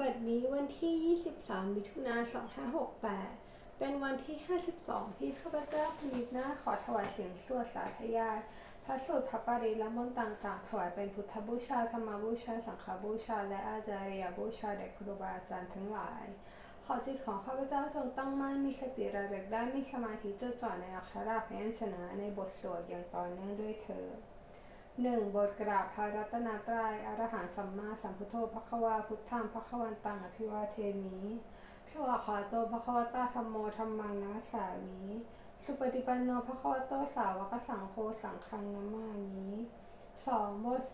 บัดนี้วันที่ 23 มิถุนายน2568 เป็นวันที่ 52 ที่ข้าพเจ้าพนิจนาขอถวายเสียงสวดสาธยาย พระสูตรพระปริและมนต์ต่างๆ ถวายเป็นพุทธบูชา ธรรมบูชา สังฆบูชา และอาจารยบูชาแด่ครูบาอาจารย์ทั้งหลาย ขอจิตของข้าพเจ้าจงตั้งมั่น มีสติระลึกได้ มีสมาธิจดจ่อในอักขระพยัญชนะในบทสวดอย่างต่อเนื่องด้วยเธอ หนึ่งบทกราบพระรัตนตรัยอรหังสัมมาสัมพุทโธพระควาพุทธังพระควันตังอภิวาเทมิสวากขาโตพระควตาธรรมโมธรรมังนัสสามิสุปฏิปันโนพระควโตสาวกสังโฆสังฆังนามามิสองบท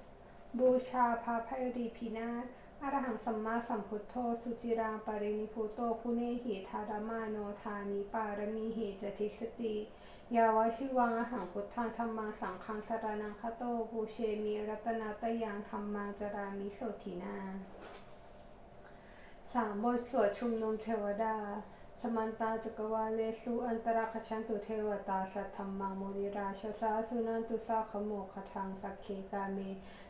บูชาพระพยดีพินาศอรหังสัมมาสัมพุทโธสุจิรังปรินิพุโตคุเนหิธารมาโนธานิปารมีหิจติสติ ยาวชิวังอหังพุทธังธรรมังสังฆังสรนังคโตบูเชมีรัตนาตยังธรรมังจารามิโสทินาสามบทสวดชุมนุมเทวดา สมันตาจักรวาเลสุอันตรคชันตุเทวตาสัทธรรมังโมนิราชสาสุนันตุสาขโมขทังสักเคกาเม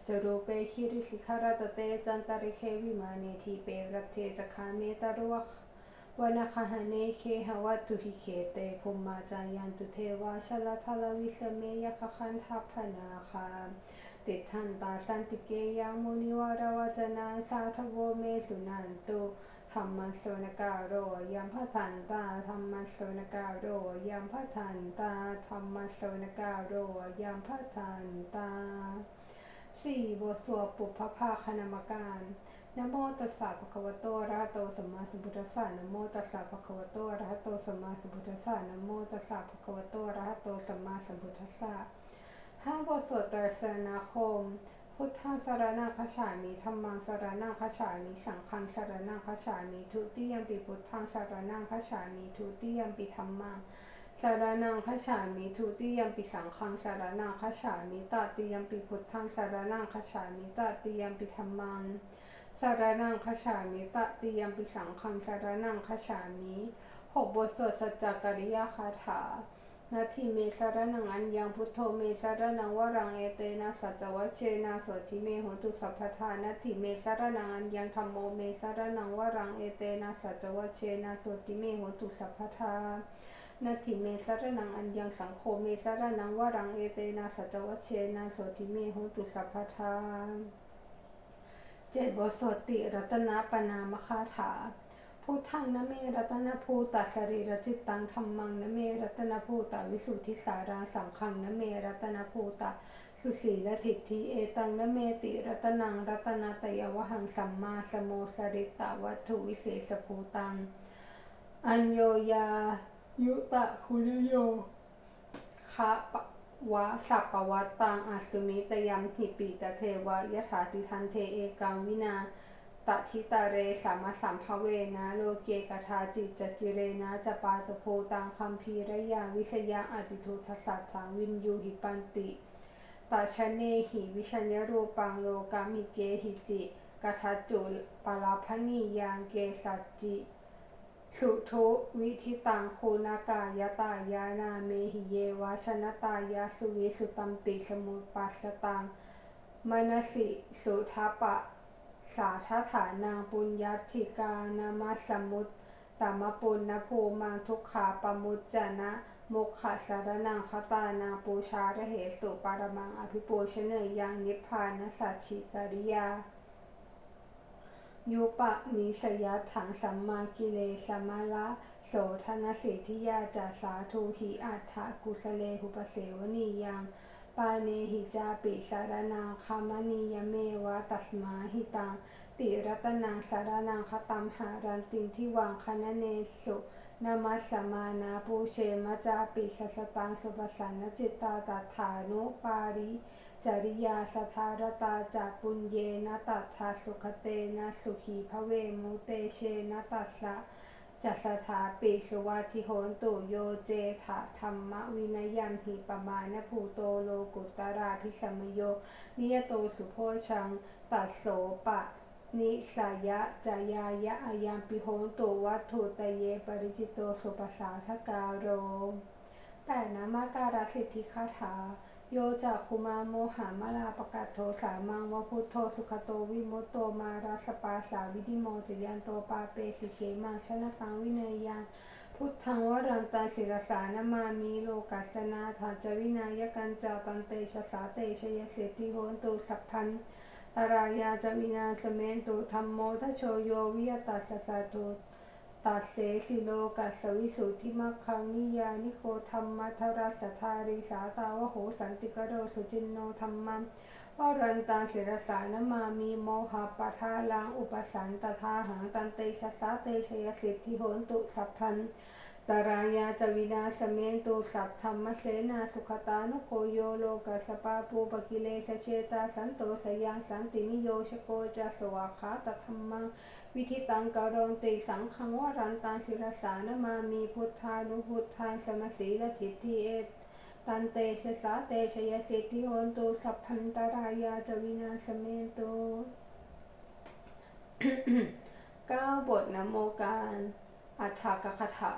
จรูเปคิริสิขารตเตจันตริเควิมาเนทีเปรัตเทจคาเมตรวะ วนคหเนเคหวัตตุหิเคเตภุมมาจายันตุเทวาชลทาลวิสเมยคคันทัพพนาคาติทันตาสันติเกยังมุนิวารวจนาสาทโวเมสุนันตุธรรมสโสนกาโรยัมพทันตาธรรมสโสนกาโรยัมพทันตาธรรมสโสนกาโรยัมพทันตาสี่บทสวดปุพพภาคณมการ นะโมตัสสะภะคะวะโตอะระหะโตสัมมาสัมพุทธัสสะนะโมตัสสะภะคะวะโตอะระหะโตสัมมาสัมพุทธัสสะนะโมตัสสะภะคะวะโตอะระหะโตสัมมาสัมพุทธัสสะห้าบทสวดตรสนาคม พุทธังสารนังคฉามิธรรมังสารนังคฉามิสังฆังสารนังคฉามิทุติยมปิพุทธังสารนังคฉามิทุติยมปิธรรมังสารนังคฉามิทุติยมปิสังฆังสารนังคฉามิตติยมปิพุทธังสารนังคฉามิตติยมปิธรรมัง สารนังคฉามิตติยมปิสังฆังสารนังคฉามิหกบทสวดสัจจกริยคาถานาทีเมสารนังอัญญังพุทโธเมสารนังวรังเอเตนะสัจวัชเชนะสทิเมโหตุสัพพทานาทีเมสารนังอัญญังธรรมโมเมสารนังวรังเอเตนะสัจวัชเชนะสทิเมโหตุสัพพทานาทีเมสารนังอัญญังสังโฆเมสารนังวรังเอเตนะสัจวัชเชนะสทิเมโหตุสัพพทา เจ็ดบทสวดติรัตนปนามคาถา พุทธังนเมรัตนภูตัสสรีรจิตตังธรรมังนเมรัตนภูตวิสุทธิสาราสังขังนเมรัตนภูตสุสีละทิฏฐิเอตังนเมติรัตนังรัตนตยวหังสัมมาสโมสริตะวัตถุวิเศษภูตัง อัญโยยายุตะคุริโยคะปะ วะสัปปวัตตังอัสุมิตยัมหิปิตเทวะยถาติทันเทเอกังวินาตทิตาเรสามาสัมภเวนะโลเกกทาจิตจจิเรนะจะปาตโพตังคัมภีระยาวิสยาอติทุทัสสัทธังวินยูหิปันติตาชเนหิวิชัญญรูปังโลกามิเกหิจิกทัจจุปาลาพนียังเกสัจจิ สุทุวิธิตังโคนากายตายานาเมหิเยวาชนตายาสุวิสุตัมปิสมุปปัสตังมนสิสุทัปะ สาทฐานาปุญญาธิกานามาสมุตตามปุณณภูมังทุกขาปมุจจนะมุขสารนังคตานาปูชาระเหสุปารมังอภิปูชเนยยังนิพพานสัจฉิกริยา ยุปะนิสยัตถังสัมมากิเลสมาละโสธนสิทธิยาจาสาธุหิอัฏฐกุสเลหุปเสวนียังปาเนหิจาปิสารนังคามณียเมวะตัสมาหิตังติรัตนังสารนังคตัมหารันตินทิวังคณเนสุนามัสสมานาปูเชมจาปิสัสตังสุปสันนจิตตาตัฐานุปาริ จริยาสทารตาจากปุญเยนะตัทธาสุขเตนะสุขีพระเวมุเตเชนะตัสสะจัสถาปิสวัติโหนตุโยเจถาธรรมวินยัมถิปมาณภูโตโลกุตราพิสมโย นิยโตสุโพชังตัสโสปะ นิสายะจายายะอายังปิโหนตุวัตถุตเยปริจิตโตสุปสาทกาโรแต่นามาการสิทธิคาถา โยจากคุมาโมหามาลาปะกาศโทสามังวะพุทโธสุขโตวิมุตโตมาราสปาสาวิธิโมจยันโตปาเปสิเกมังชนะตังวินัยยังพุทธังวรันตาศิรสานมามีโลกัสนาถาจวินายกันจาตันเตชะสาเตชยเสติโหนตุสัพพันตารายาจวินาสเมนตุธรรมโมทโชโยวิยตัสสะสะตุ ตัสเสสิโลกัสสวิสุทธิมัคคังนิยานิโกธรรมัทรัสสทาริสาตาวโหสันติกโรสุจินโนธรรมัมวรันตังศิรสานมามีโมหะปะทาลังอุปสันตทาหังตันเตชะสาเตชยสิทธิโหนตุสัพพัน ตรายาจวินาสเมนตุสัพธรรมเสนาสุขตานุโคโยโลกัสปาปูปกิเลสเชตาสันโตสยังสันตินิโยชโกจะสวาคาตธรรมังวิธิตังกรนติสังขังวรันตังศิรสานมามีพุทธานุพุทธานสมสีลทิฏฐิเอตตันเตชะสาเตชยสิทธิโหนตุสัพพันตรายาจวินาสเมนตุเก้าบทนโมการอัฏฐกคถา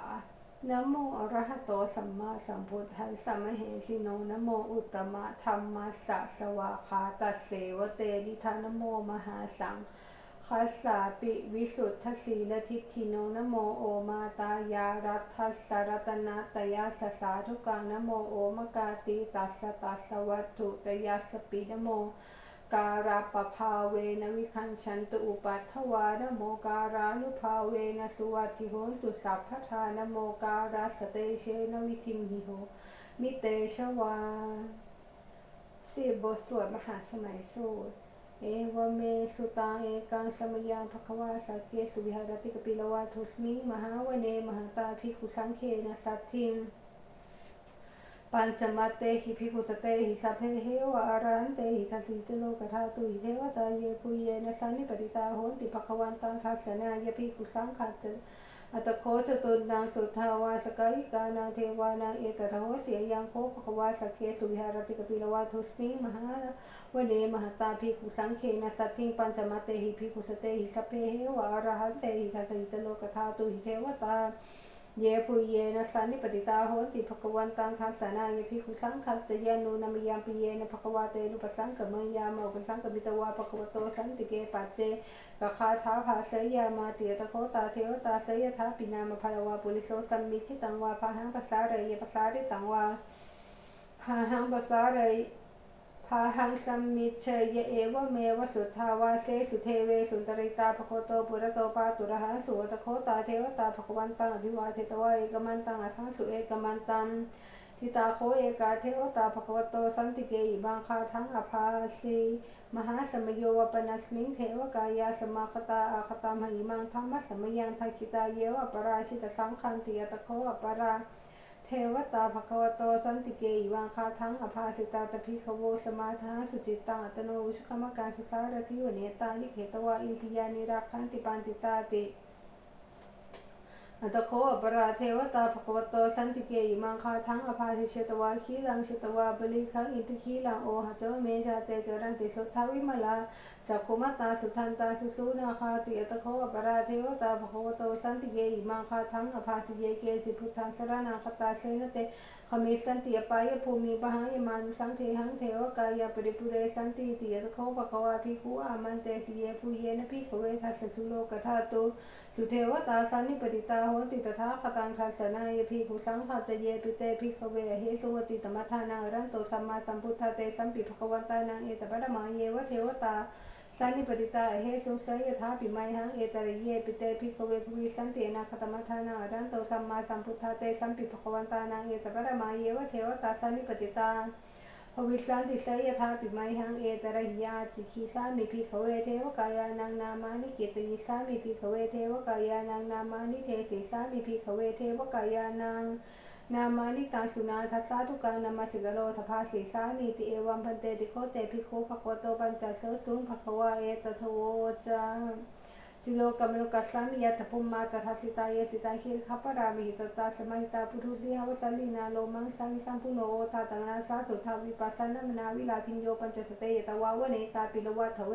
นะโมอระหะโตสัมมาสัมพุทธัสสะมเหสิโนนะโมอุตตมะธรรมัสสะสวาคาตัสเสวเตนิทานโมมหาสังคัสสาปิวิสุทธสีลทิฏฐิโนนโมโอมาตายารัตทัสสรัตนาตยาสสาธุกังนโมโอมกาติตัสสตัสสวัตถุตยาสปินโม การาปภาเวนวิคันชันตุอุปัฏฐวานโมการานุภาเวนสุวัติโหนตุสัพพทานโมการาสเตเชนวิทิมหิโหมิเตชวาสี่บทสวดมหาสมัยสูตร เอวเมสุตังเอกังสมยังภควาสักเกสุวิหารติกปิลวาทุสมิ มหาวเนมหาตาภิกขุสังเคนะสัตถิม ปัญจมัตเตหิภิกขุสเตหิสัพเพเหวะอรันเตหิทัสสิจโลกธาตุหิเทวตาเยปุเยนะสันนิปติตาโหนติ ภควันตังทัสสนายภิกขุสังขัจจ อัตโคจตุนังสุทาวาสกายิกานังเทวานังเอตระโหเสียยังโคภควาสเกสุวิหารติกปิลวาทุสมิมหาวเนมหาตาภิกขุสังเคนะสัตถิงปัญจมัตเตหิภิกขุสเตหิสัพเพเหวะอรหันเตหิทัสสิจโลกธาตุหิเทวตา เยปุเยนะสันนิปติตาโหติภควันตังคัสสนายภิกขุสังคัจจยานุนามยามปิเยนะภควาเตนุปสังกมยามอุปสังกมิตวาภควโตสันติเกปัจเจกคาถาภาเสยามาเตียตะโคตาเทวตาเสยทาปินามภาวาปุริโสสัมมิชิตังวาพาหังภาษาเรยภาษาริตังวาพาหังภาษาเรย พาหังสัมมิเชยเอวเมวสุทธาวาเสสุเทเวสุนตริตาภโคโตปุระโตปาตุระหังสุตโคตาเทวตาภควันตังอภิวาเทตวาเอกมันตังอัทังสุเอกมันตังทิตาโคเอกาเทวตาภควโตสันติเกอิบังคาทังอภาสีมหาสมโยวปนัสมิงเทวกายาสมาคตาอาคตามหิมังธรรมสมยังทักิตาเยวปราชิตสังคันติยตโคอปรา เทวตาภควโตสันติเกอิวังคาทังอภาสิตาตพิขโวสมาทาสุจิตตังอัตโนวิชุกรรมการศึกษารติวเนตาลิเขตวาอินสิยานิรักขันติปันติตาติอัตโคอปราเทวตาภควโตสันติเกอิมังคาทังอภาสิเชตวาขีลังเชตวาบลิคังอินทขีลังโอหะเจวเมชาเตจรันติสุทธาวิมลา จักขุมตาสุทันตาสุสุนาคาติอัตโคอปราเทวตาภควโตสันติเกอิมังคาทังอภาสิเยเกจิพุทธังสรนังคตาเสนเตขมิสันติอปายภูมิปหังยมานุสังเทหังเทวกายปริปุเรสันติติยตโคภควาภิกขุอามันเตสิเยภูเยนะภิกขเวทัสสะสุโลกธาตุสุเทวตาสันนิปติตาโหติตถาคตังทัสสนายภิกขุสังฆจเยปิเตภิกขเวเฮสุวติตมัทธานารันโตสัมมาสัมพุทธาเตสัมปิภควันตานังเอตปะระมาเยวเทวตา สันนิปติตาเฮสุสยถาปิไมหังเอตระเยปิเตภิกขเวภวิสันตินาคตมัทานารันโตสัมมาสัมพุทธาเตสัมปิภควันตานังเอตปะรมาเยวะเทวตาสันนิปติตาภวิสันติสยถาปิไมหังเอตระหิยาจิคิสามิภิกขเวเทวกายานังนามานิเกิตยิสามิภิกขเวเทวกายานังนามานิเทสิสามิภิกขเวเทวกายานัง นามานิตังสุนาทัสสาทุกังนามาสิกโรทภาสีสามีติเอวัมพันเตติโคเตภิกขุภควโตปัญจเสตุงภควาเอตโทจาสิโลกมนุกัสสามิยตปุมมาตทัสสิตายสิตาหิรขปรามิหิตตาสมัยตาปุถุลิหาวสัลลินาโลมังสังสัมปุโนโอทาตังนาสาธุทาวิปัสสนามนาวิลาพิญโยปัญจสเตยตวาวเนกาปิลวัตเว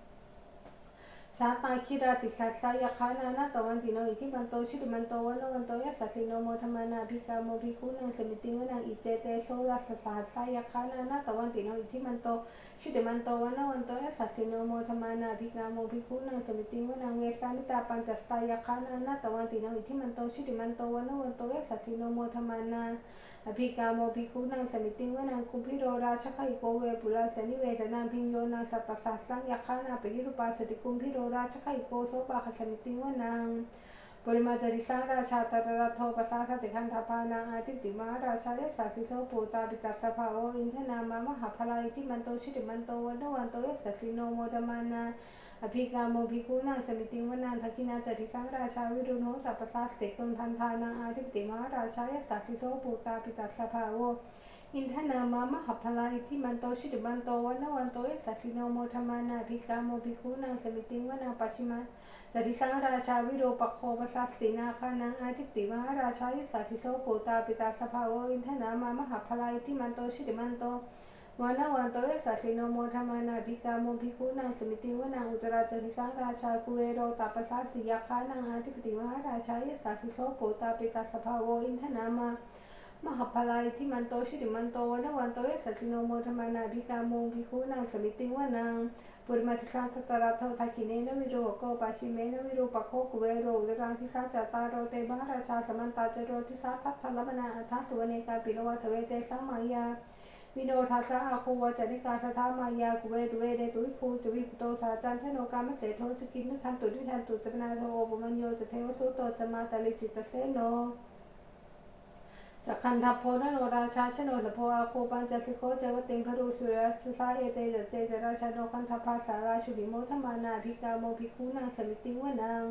สาตาคิราติสัสายคานานาตวันติโนอิทิมันโตชิริมันโตวันโนมันโตยัสสิโนโมธมานาภิกาโมภิกุนังสมิติวนังอิเจเตโซรัสสาสายคานานาตวันติโนอิทิมันโตชิริมันโตวันโนมันโตยัสสิโนโมธมานาภิกาโมภิกุนังสมิติวนังเวสามิตาปัญจสตายคานานาตวันติโนอิทิมันโตชิริมันโตวันโนมันโตยัสสิโนโมธมานาภิกาโมภิคุนังสมิติวนังคุภิโรราชคอิโกเวปุราสนิเวสนามพิญโยนัสัตตสัสสังยคานาปิรุปาสติคุมพิโรราชไคโกโซปาคสมิติวนังปริมาจริสังราชาตระโทปสาสติคันธพานาอาทิติมาราชาเยสาสิโสปูตาปิตาสภาโออินทนามามหาพลายที่มันโตชิติมันโตวันวันโตเยัสสิโนโมตมานาอภิกามโมภิกุนังสมิติวนันทกินาจริสังราชาวิรุณโหตัปสาสติกุลพันธานาอาทิติมาราชาเยสาสิโสปูตาปิตาสภาโอ อินทนามามหาพลายที่มันโตชิติมันโตวันวันโตเอสสิโนโมธมานาภิกาโมภิกุนาสมิติวนาปัชิมาจติสังราชาวิโรปโคปสัสตินาคานังอาทิติมหาราชายิสัสิโสโปตาปิตาสภาวอินทนามามหาพลายที่มันโตชิติมันโตวานาวันโตยสัสิโนโมธรรมานาภิกาโมภิกุนังสมิติวนังอุตราจติสังราชาคุเวโรตาปสัสติยาคานังอาทิปติมหาราชายิสัสิโสโปตาปิตาสภาวอินทนามา มหาภัยที่มันโตชิริมันโตวันวันโตยสัจโนโมธรรมนาภิกามงภิคุนางสมิติวานังปุริมาทิสังตตราทวทากิเนนวิโรโกปาชิเมนวิโรปะโคกเวโรดรังทิสังจัตตาโรเตบะราชาสมันตาเจโรทิสาทัพทลมนาอัฏฐสุวเนกาปิโลวัตเวเตสังมายาวิโนทาสาอาคูวจนิกาสธามายาคุเวตุเวเดตุวิภูจวิปโตสาจันเทโนกามเสโทจกินนุชันตุดิทันตุจปนาโทปมัญโยจะเทวสุโตจมาตาลิจิตเสโน สักขันทัพโพนโนราชาชโนสโพอาโคปัญจสิโคเจวติงพรุสุรสสาเอเตจเจจราชาโนคันทภาษาราชุบิโมธมานาภิกาโมภิคูนังสมิติวนัง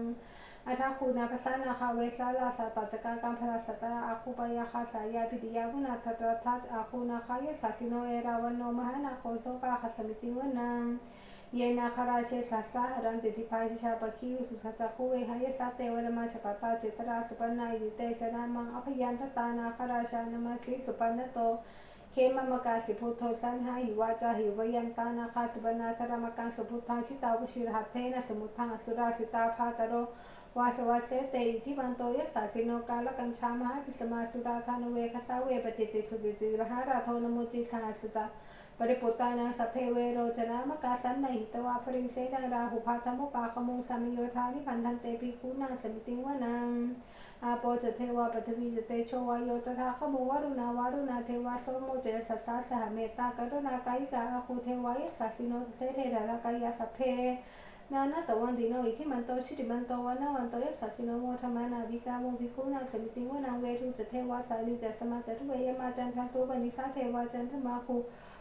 อัฐคูนาภาษานาคาเวสาลาสาตัจการกัมพลาสตาอาคูปยาคาสายาปิดิยาวุนาทัตรทัจอาคูนาคายสัสิโนเอราวันโนมหานาโคโซปาคสมิติวนัง เยนาคาราเชสัสสะรันติทิพายสิชาปคิวิสุทจักคุเวหายสัตเตวรมาสปตาเจตราสุปนายดิเตสนามังอภยันทตานาคาราชานมาสิสุปนโตเคมมกาสิพุทโธสันหาหิวาจาหิวยันตานาคาสุบนาสรามกังสุพุทธังชิตาวชิรหัตเทนะสมุทังอสุราสิตาพาตโรวาสวาเสเตอิทิวันโตยสาสิโนกาลกัญชามหาพิสมาสุราธานเวคสาเวปติติสุติติมหาราโทนมุจิสหาสตา ป વળી પોતાના સફેવે રોજના મકાસન નહિતવા ફરી સેના રાહુ ભાથમો પાકમો સમિયોથાની બંધન તે ભીખુના સમિતિવનમ આપો જથેવા પૃથ્વી જતે છો ววาปฐมี ખમો เจชวา વારુણા થેવા સોમો તે સસા સહ મેતા કરુણા કાયિકા આખું થેવાય સાસીનો સેઠે เทวา કાયા સફે นานาตวันดีโนอิทิมันโตชิติมันโตวันาวันโตยลสัสสิโนโมธรรมานาวิกาวงพิคุนางสมิติวานางเวทุจะเทวาสาลีจะสมาจะทุเวยมาจันทัสุปนิสาเทวาจันทมาคู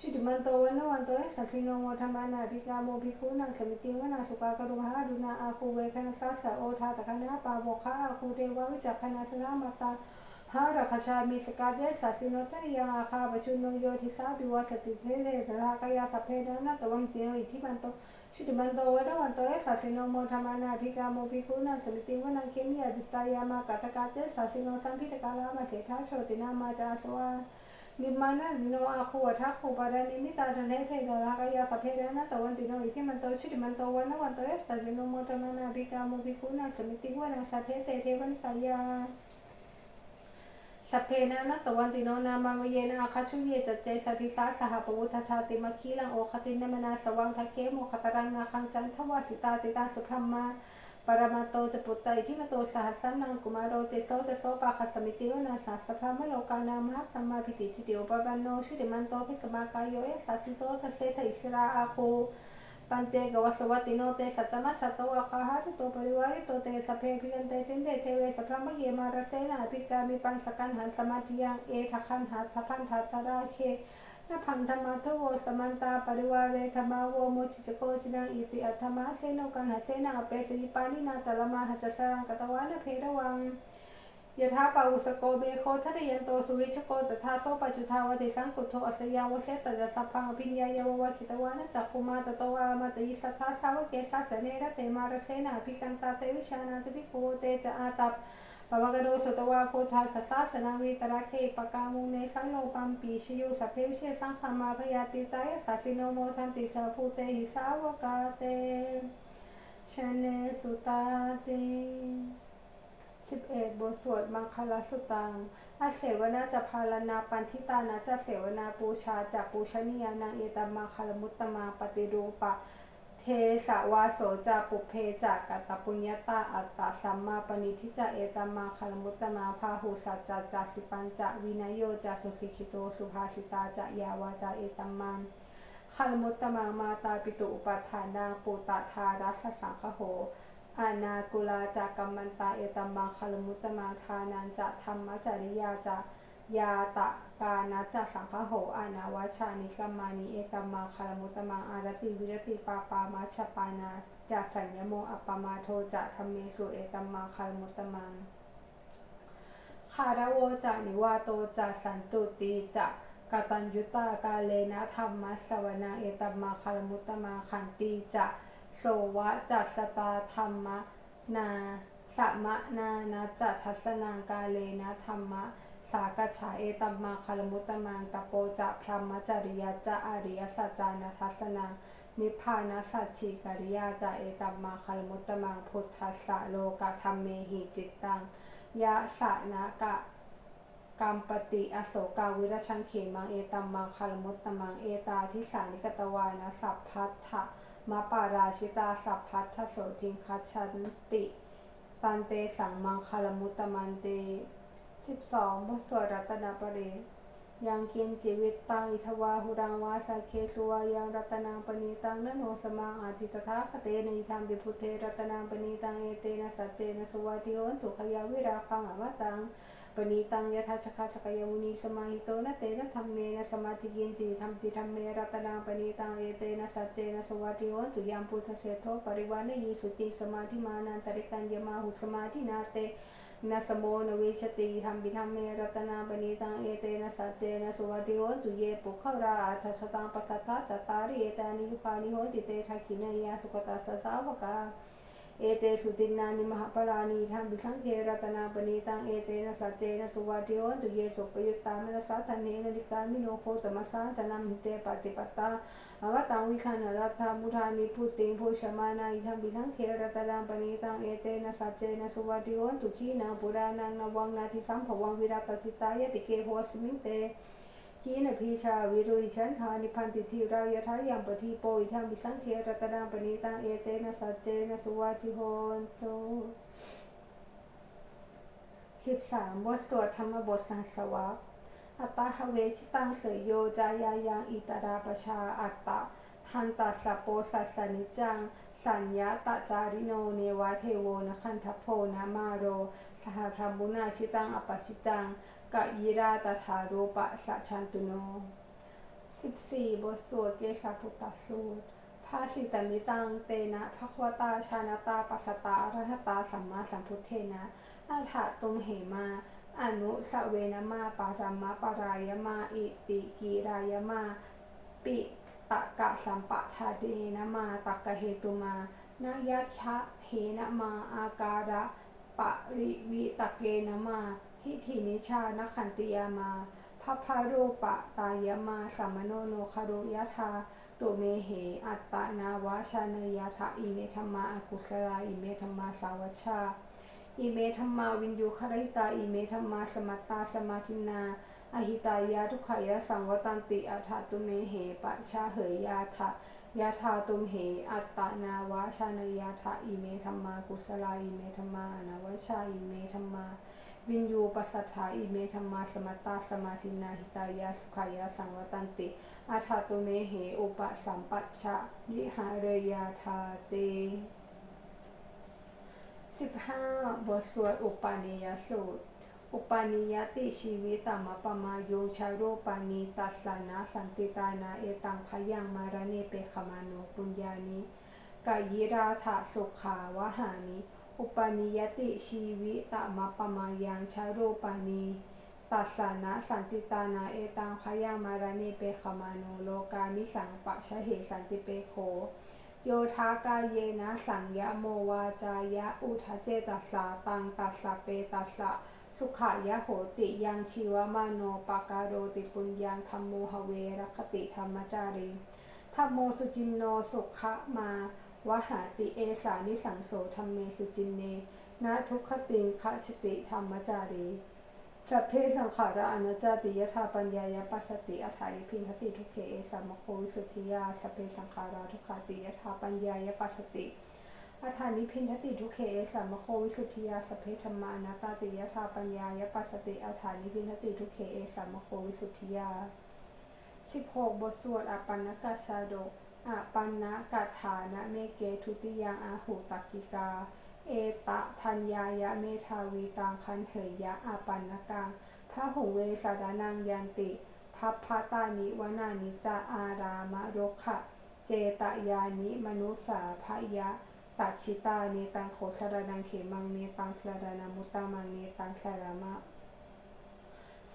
ชุติมันโตวันนวันโตเอสัสิโนโมธรรมานาภิกาโมภิกุนังสมิติวนาสุกากรุหาดุนาอาคูเวคณสัสสะโอทาตะคณะปาโวคะอาคูเทวาวิจักคณะสนามาตาหาราคชามีสกาเจสัสิโนตริยังอาคาปชุนโนโยทิสาบิวาสติเทเทสรากายาสเพดานาตวังติโนอิทิมันโตชุติมันโตวะวันโตเอสัสิโนโมธรรมานาภิกาโมภิกุนันสมิติวนังเคมียดิสตายามากาตกาเจสัสิโนสัมพิตกาลามาเสทาโชตินามาจาสวา นิมานะนิโนอาขวัตขวบารานิมิตาจันเทศไทยดาราก็ยาสเพรนะตะวันติโนอิทิมันโตชิริมันโตวันวันโตเอสตาเจโนมตะมานาบิกามุบิคุณาสมิติวานาสัพเพเตเทวันกายาสัพเพนะนะตะวันติโนนามังเวเยนาคัชุเยจัตเจสติสาสหปวุทัชาติมาคีลังโอคตินเนมนาสวังทะเกโมขตรังนาคังจันทวสิตาติตาสุพรมา sa the te the wan ka ya สัพเพนะนัตตวันติโนนามังเยนะอาคาชุเยจเจสติสาสหปวุทธาติมคีลังโอคตินมนาสวังทะเกโมคตรังนาคังจันทวาสิตาติตาสุพรมาโตจะปุตติทิมโตสหัสสันนังกุมารโรเตโสเตโสปะคัสมิติวนาสัสสะพรมโลกานามหพรมาพิติทิติโอปปันโนชุติมันโตภิสมากายโยเอสัสสิโสทะเสทอิสราอาคูปัญเจกวสวัติโนเตสัจมัชตวะคาหาริโตปริวาริโตเตสเพพิกันเตสินเดเทเวสพระมเยมารเสนาภิกามิปันสกันหันสมาธิยังเอทคันหัทพันทัตราเค นพันธมาทโวสมันตาปริวาเรธรรมาโวโมจิจโกจินังอิติอัตถมาเสโนกันหาเสนาเปสิปานินาตละมาหัจสรังกตวานะเพระวังยถาปาวุสโกเบโคทะเรยันโตสุวิชโกตถาโสปัจจุทาวเทสังกุโทอสยาวเสตจะสัพพังอภิญญายาวะคิตวานะจักคุมาตโตอามาตยิสัทธาสาวเกสัสเนระเตมารเสนาภิกันตาเตวิชานาติภิโขเตจะอาตับ ปวกโดสุตวาโพธาสสาสนาวิตระเคปกามุเนสังโลปัมปีชยุสัพเพวิเชสังขามาพยาติตายสัสิโนโมทันติสาภูเตหิสาวกาเตชเนสุตาเต11บทสวดมังคลสุตังอาเสวนาจะพาลนาปันทิตานาจะเสวนาปูชาจากปูชนียานางเอตมังคลมุตตมาปฏิรูปะ เทสวาโสจะปุเพจากกตตปุญญาตาอัตตาสัมมาปณิทิจเอตมังคลมุตตมาพาหุสัจจะจสิปัญจวินโยจะสุสิกิโตสุภาสิตาจะยาวาจาเอตมังคลมุตตมังมาตาปิตุอุปทานาปุตตาธารัสสังคโหอานากุลาจากกัมมันตาเอตมมังคลมุตตมาทานันจะธรรมจริยาจะ ยาตะกานาจะสังฆโหอานาวชานิกมมานิเอตัมมังคลมุตมังอารติวิรติปาปามาชปานาจะสัญญโมอัปปมาโทจะธรรมเมสุเอตัมมังคลมุตมังคาระโวจะนิวาโตจะสันตุติจะกตัญยุตากาเลนะธรรมัสสวนาเอตัมมังคลมุตมังขันติจะโสวะจัสตาธรรมนาสัมะนานาจัทัสนางกาเลนะธรรมะ สากฉาเอตัมมาคารมุตมังตะโปจะพรหมจริยาจะอริยสัจจานาทัสนานิพพานาสัจฉิกริยาจะเอตัมมาคารมุตตมังพุทธัสสะโลกธรรมเมหิจิตตังยะสะนะกะกัมปติอโศกาวิรชังเขมังเอตัมมังคารมุตตมังเอตาทิสานิกตวานะสัพพัทธะมาปาราชิตาสัพพัทธโสทิงคัจฉันติ ตันเตสังมังคลมุตตมันเต 12บทสวดรัตนปริยังเกินจิวิตตังอิทวาหุรังวาสาเคสุวายังรัตนังปณีตังนโนสมังอาทิตถาคเตนิธรรมบิพุเทรัตนังปณีตังเอเตนะสัจเจนะสุวาทิโหนตุขยาวิราคังอวตังปณีตังยถาชคาสกยมุนีสมาหิโตนะเตนะธรรมเมนะสมาธิกินจิธรรมปิธรรมเมรัตนังปณีตังเอเตนะสัจเจนะสุวัติโหนตุยามพุทธเสโทปริวานยีสุจิสมาธิมานันตริกันยมาหุสมาธินาเต ปฏิปตตาอวตังวิคันรัตถามุทานิพุ ติงโพชมานาอิธรรมบิสังเครัตนาปณีตังเอเตนะสัจ เจนะสุวัติโหนตุขีนาปุรานังนวังนาทิสัมภวังวิรัตจิตายติเกโหสมิงเตขีนพีชาวิรุยชันธานิพันติทิรายทายังปฏิโปอิทังบิสังเครัตนังปณิตังเอเตนะสัจเจนะสุวัติโหนโตสิบสามบทสวธรรมบทสังสวะอัตตาหเวชิตังเสยโยจายายังอิตราปชาอัตตะทันตัสสะโปสัสนิจัง สัญญาตจาริโนเนวาเทโวนคันทโพนามาโร สหพรหมุนาชิตังอปชิตัง กะยิราตถารูปะสัจฉันตุโน 14 บทสวดเกสาพุตตสูตรภาสิตมิตังเตนะภควตาชานาตาปัสตารหตตาสัมมาสัมพุทเทนะอาถาตุมเหมา อนุสเวนมาปารมะปารายมาอิติกีรายมา ปิตะกะสัมปะทาเดนะมาตักกะเหตุมานายัชะเหนะมาอาการะปะริวิตะเกนะมา ทิฏฐินิชานขันติยามาพัพพารูปะตายมาสัมโนโนคารุยะธาตุเมเห อัตตนาวาชานยะทะอิเมธรรมาอกุศลาอิเมธรรมาสาวชาอิเมธรรมาวินยูคาริตาอิเมธรรมาสมัตตาสมาธินาอหิตายาทุกขายาสังวตันติอัฏฐตุเมเหปะชาเหยยาทะยาธาตุมเห อัตตานาวาชานยาทะอิเมธรรมากุศลาอิเมธรรมาอนาวชาอิเมธรรมา วินยูปัสสัทธาอิเมธรรมาสมตาสมาธินาหิตายาสุขายาสังวตันติอัฏฐตุเมเหอุปสัมปัชชะวิหารยาธาเตสิบห้าบทสวดอุปาณิยสูตร อุปาณิยติชีวิตตมปมาโยชาโรปานิตัสสานาสันติตานาเอตังพยังมารเนเปขมานุปุญญานิกายิราธะสุขาวหานิ อุปาณิยติชีวิตตมปมายังชาโรปานิตัสสานาสันติตานาเอตังพยังมารเนเปขมานุโลกามิสังปะชะเหสันติเปโคโยธากายเยนะสังยะโมวาจายะอุทะเจตัสสะตังตัสสะเปตัสสะสุขายะโหติยังชีวมาโนปากาโรติปุญญังธรรมโมหเวรคติธรรมจาริธรรมโมสุจินโนสุขะมา วหาติเอสานิสังโสธรรมเมสุจินเนนะทุกขติขชติธรรมจารีสัพเพสังขาระอนัจติยถาปัญญายปัสสติอัฏฐานิพินทติทุกเขเอสามโควิสุทธิยาสัพเพสังขาราทุกขาติยถาปัญญายปัสสติอัฏฐานิพินทติทุกเขเอสามโควิสุทธิยาสัพเพธรรมานาตาติยถาปัญญายปัสสติอัฏฐานิพินทติทุกเขเอสามโควิสุทธิยา16บทสวดอปันนกาชาดก อปันนกาฐานะเมเกทุติยังอาหูตักกิกา เอตะทัญญายะเมทาวีตังคันเหยยะอาปันนกังพระหุเวสารนังยันติพัพพตานิวนานิจาอารามะรกขะ เจตยานิมนุสาพยะตัดชิตาเนตังโขสารนังเขมังเนตังสารนามุตตามังเนตังสารมะ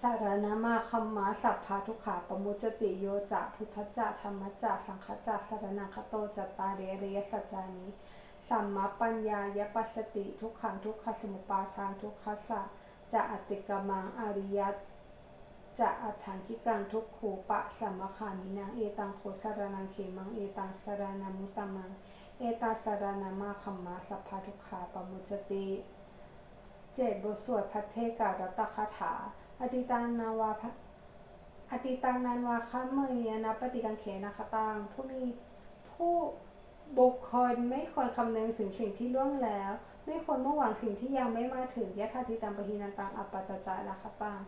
สารนามาคัมมาสัพพาทุกขาปมุจติโยจะพุทธจะธรรมจะสังฆจะสารนังคโตจัตตาเรเรยสัจจานิสัมมาปัญญายปัสสติทุกขังทุกขสมุปาทานทุกขสะจะอติกมังอริยจะอัฏฐานคิกังทุกขูปะสัมมขามินังเอตังโคสารนังเขมังเอตังสารนามุตมังเอตังสารนามาคัมมาสัพพาทุกขาปมุจติเจ็ดบทสวดพัทเทการัตตคาถา อติตังนาวาพอติตังนันวาคัมเมยนะปฏิกังเขนะคตังผู้มีผู้บุคคลไม่ควรคำนึงถึงสิ่งที่ล่วงแล้ว ไม่ควรมุ่งหวังสิ่งที่ยังไม่มาถึงยะธาทิตังปะหินันตังอัปปตจานะคตัง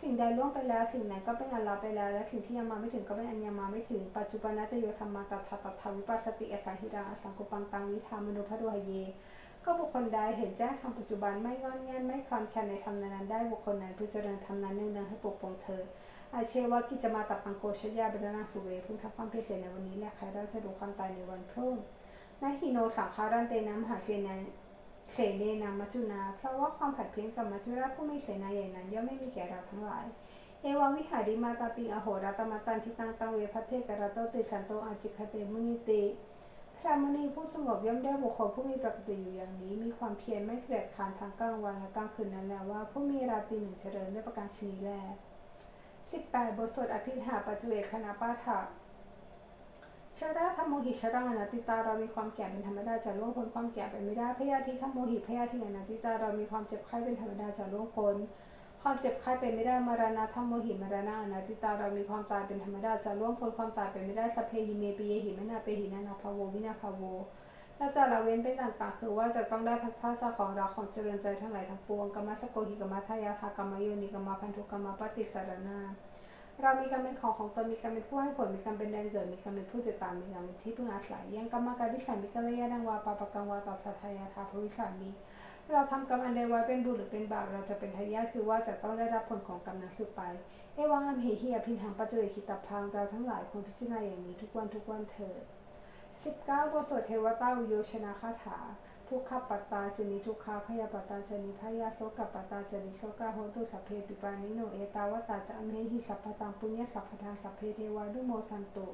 สิ่งใดล่วงไปแล้ว สิ่งนั้นก็เป็นอันละไปแล้ว และสิ่งที่ยังมาไม่ถึงก็เป็นอันยังมาไม่ถึง ปัจจุบันนจะโยธรรมาตัทธาตัทธาวิปัสสติอสังหิรังอสังกุปังตังวิธามนุพะดวเย ก็บุคคลใดเห็นแจ้งธรรมปัจจุบันไม่งอนแง่นไม่คลอนแคลนในธรรมนั้นได้บุคคลนั้นพึงเจริญธรรมนั้นเนืองให้ปกป้องเธออาเชวะกิจมาตับปังโกชยาเบรนังสุเวพึงทำความเพียรเสียในวันนี้และใครเราจะรู้ความตายในวันพรุ่งนาฮิโนสังคารันเตนะมหาเชนะเสเนนามัจจุนา เพราะว่าความผัดเพี้ยนกับมัจจุราชผู้มีเสนาใหญ่นั้นย่อมไม่มีแก่เราทั้งหลาย เอวังวิหาริมาตาปิงอโหรัตมาตันทิตังตังเวพัทเทกรตโตติสันโตอาจิคเตมุนิติ พระมุนีผู้สงบย่อมได้บุคคลผู้มีปกติอยู่อย่างนี้ มีความเพียรไม่เกลียดคร้านทั้งกลางวันและกลางคืนนั้นแล้วว่า ผู้มีราตรีหนึ่งเจริญด้วยประการชนีแล18 บทสวดอภิธาปัจเจเวคณะปาฐะชราธรรมโมหิชรังอนัตติตาเรามีความแก่เป็นธรรมดาจะล่วงพ้นความแก่ไปไม่ได้พยาธิธรรมโมหิพยาธิอนัตติตาเรามีความเจ็บไข้เป็นธรรมดาจะล่วงพ้น ความเจ็บไข้เป็นไม่ได้มรณะธรรมโมหิมรณะอนัตติตาเรามีความตายเป็นธรรมดาจะล่วงพ้นความตายไปไม่ได้สเพหิเมปิเยหิมนาเปหินานาภาโววินาภาโวเราจะละเว้นเป็นต่างๆคือว่าจะต้องได้พัดผ้าสาของเราของเจริญใจทั้งหลายทั้งปวงกรรมสโกหิกรรมทายาภากรรมโยนิกรรมพันธุกรรมปฏิสารนาเรามีกรรมเป็นของของตนมีกรรมเป็นผู้ให้ผลมีกรรมเป็นแดนเกิดมีกรรมเป็นผู้ติดตามมีกรรมเป็นที่พึ่งอาศัยยังกรรมการที่สันมิกรยาดังวาปาปกังวาต่อสัทายาทาภวิสามี เราทำกรรมอันใดไว้เป็นบุญหรือเป็นบาปเราจะเป็นทายาทคือว่าจะต้องได้รับผลของกรรมนั้นสืบไปเอวังอัมเหหิยพินหังปัจเจเวคิตาพังเราทั้งหลายควรพิจารณาอย่างนี้ทุกวันทุกวันเถิด19บทสวดเทวตาวิโยชนะคาถา ทุกขปัตตาจนิทุกขาพยาปัตตาจนิพยาโสกปัตตาจนิโสกาโหตุสัพเพปิปานิโนเอตาวตาจะอเมหิสัพพตังปุญญสัพพทาสัพเพเทวานุโมทันตุ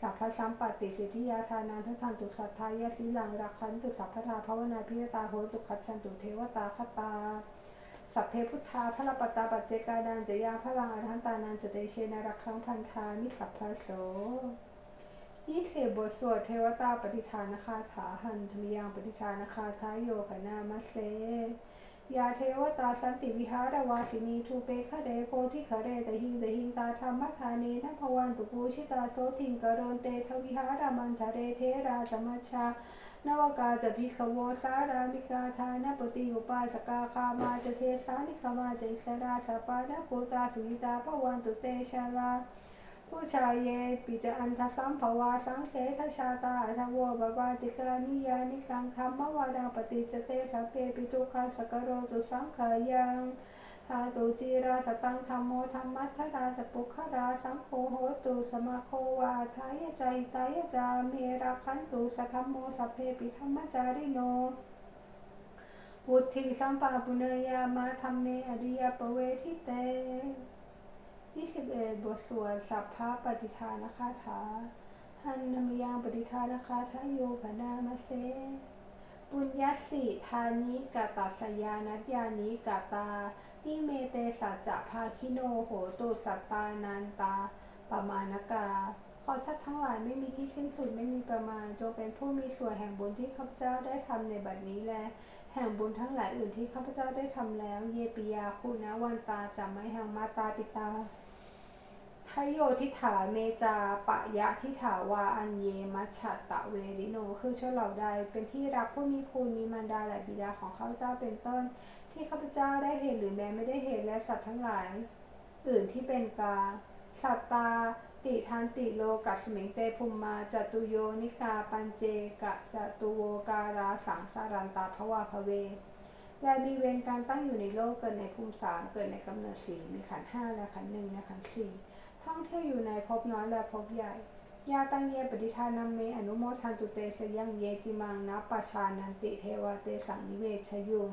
สัพพสัมปติสิทธิยาทานาทุทันตุสัทธายาสีลังรักขันตุสัพพทาภาวนาพิยตาโหตุขัดชันตุเทวตาคตาสัพเพพุทธาพระปตตาปัจเจกานันจะยาพลังอรหันตานันจะเตเชนารักขังพันธามิสัพพโสยี่สิบบทสวดเทวตาปฏิทานคาถาหันธรรมยังปฏิทานคาทายโยกนามาเส ยาเทวตาสันติวิหารวาสินีทูเปคะเดโพธิคะเรตหิงตหิงตาธรรมธานีนภวันตุปูชิตาโสทิงกโรนเตทวิหารามันทะเรเทราสมัชชานวกาจะพิขโวสารามิกาทานปฏิอุปาสกาคามาจะเทสานิคมาจะอิสราสปานปุตาสุวิตาปวันตุเตชาลา ผู้ชายเยปิจะอันทสัมภวาสังเสทชาตาอัทวบาบาติกานิยานิกังธรรมวาดังปฏิจเตสัพเพปิทุกขาสกโรตุสังขายังทาตุจีราสตังธรรมโมธรรมัทธราสปุคราสังโฆโหตุสมาโควาทายใจตายจาเมราคันตุสัทธมโมสัพเพปิธรรมจาริโนวุฒิสัมปาปุเนยามาธรรมเมอริยปเวทิเต 21 บทสวดสัพพะปฏิทานคาถา หันนมยังปฏิทานคาถาโยปนามาเสปุญญสิทานิกาตัสยานัตยานิกาตา นิเมเตสัจจะภาคิโนโหตุสัตตานันตาปมาณกาขอสัตว์ทั้งหลายไม่มีที่สิ้นสุดไม่มีประมาณจงเป็นผู้มีส่วนแห่งบุญที่ข้าพเจ้าได้ทำในบัดนี้แล แห่งบุญทั้งหลายอื่นที่ข้าพเจ้าได้ทำแล้ว เยปิยาคุณวันตาจะไม่แห่งมาตาปิตาทโยทิถาเมจาปะยะทิถาวาอันเยมัชฉะตะเวริโน คือชนเหล่าใด เป็นที่รักผู้มีคุณมีมารดาและบิดาของข้าพเจ้าเป็นต้น ที่ข้าพเจ้าได้เห็นหรือแม้ไม่ได้เห็นและสัตว์ทั้งหลาย อื่นที่เป็นกาสัตตา ติทานติโลกัสมิงเตภุมมาจตุโยนิกาปัญเจกะจตุโวการาสังสารันตาภวาภเว และมีเวรการตั้งอยู่ในโลกเกิดในภูมิสามเกิดในกำเนิดสีมีขันห้าและขันหนึ่งและขันสี่ท่องเที่ยวอยู่ในภพน้อยและภพใหญ่ยาตังเยปฏิทานัมเมอนุโมทันตุเตชยังเยจิมังนัปปชานันติเทวเตสังนิเวชยุง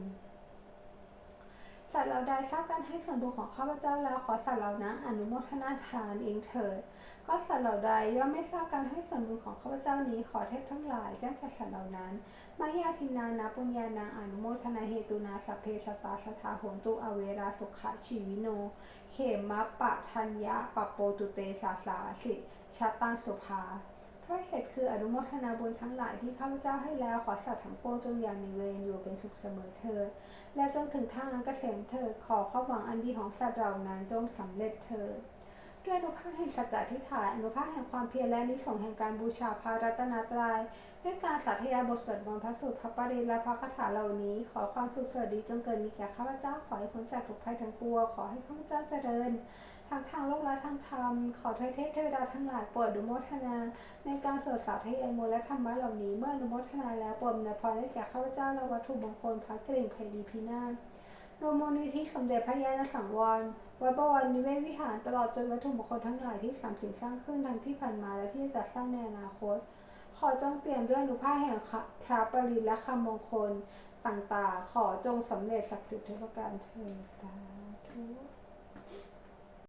สัตว์เหล่าใดทราบการให้ส่วนบุญของข้าพเจ้าแล้วขอสัตว์เหล่านั้นอนุโมทนาทานเองเถิดก็สัตว์เหล่าใดย่อมไม่ทราบการให้ส่วนบุญของข้าพเจ้านี้ขอเทพทั้งหลายแจ้งแก่สัตว์เหล่านั้นมายาทินานาปุญญานาอนุโมทนาเหตุนาสัพเพสตาสถาโหตุอเวราสุขะชีวิโน เขมะปะทัญญะปะโปตุเตสาสาสิชาตังสุภา เพราะเหตุคืออนุโมทนาบุญทั้งหลายที่ข้าพเจ้าให้แล้วขอสัตว์ทั้งปวงจงอย่ามีเวรอยู่เป็นสุขเสมอเถิดและจงถึงทางอันเกษมเถิดขอความหวังอันดีของสัตว์เหล่านั้นจงสำเร็จเถิดด้วยอนุภาพแห่งสัจจะทิฏฐานอนุภาพแห่งความเพียรและนิสงแห่งการบูชาพระรัตนตรัยด้วยการสาธยายบทสวดมนต์พระสูตรพระปริและพระคาถาเหล่านี้ ขอความสุขสวัสดีจงเกิดมีแก่ข้าพเจ้าขอให้พ้นจากทุกภัยทั้งปวงขอให้ข้าพเจ้าเจริญ ทั้งทางโลกและทางธรรม ขอเทวเทพเทวดาทั้งหลายโปรดอนุโมทนา ในการสวดสาธยายมนต์และธรรมะเหล่านี้ เมื่ออนุโมทนาแล้วโปรดในพรให้แก่ข้าพเจ้าและวัตถุมงคลพระกริ่งไพดีพินาศโนโมนิธิสมเด็จพระยาณสังวร วัดบวรนิเวศวิหารตลอดจนวัตถุมงคลทั้งหลายที่สามสิ่งสร้างขึ้นทั้งที่ผ่านมาและที่จะสร้างในอนาคต ขอจงเปลี่ยนด้วยอนุภาพแห่งพระปริและคำมงคลต่างๆ ขอจงสำเร็จศักดิ์สิทธิ์ทุกประการเถิดสาธุ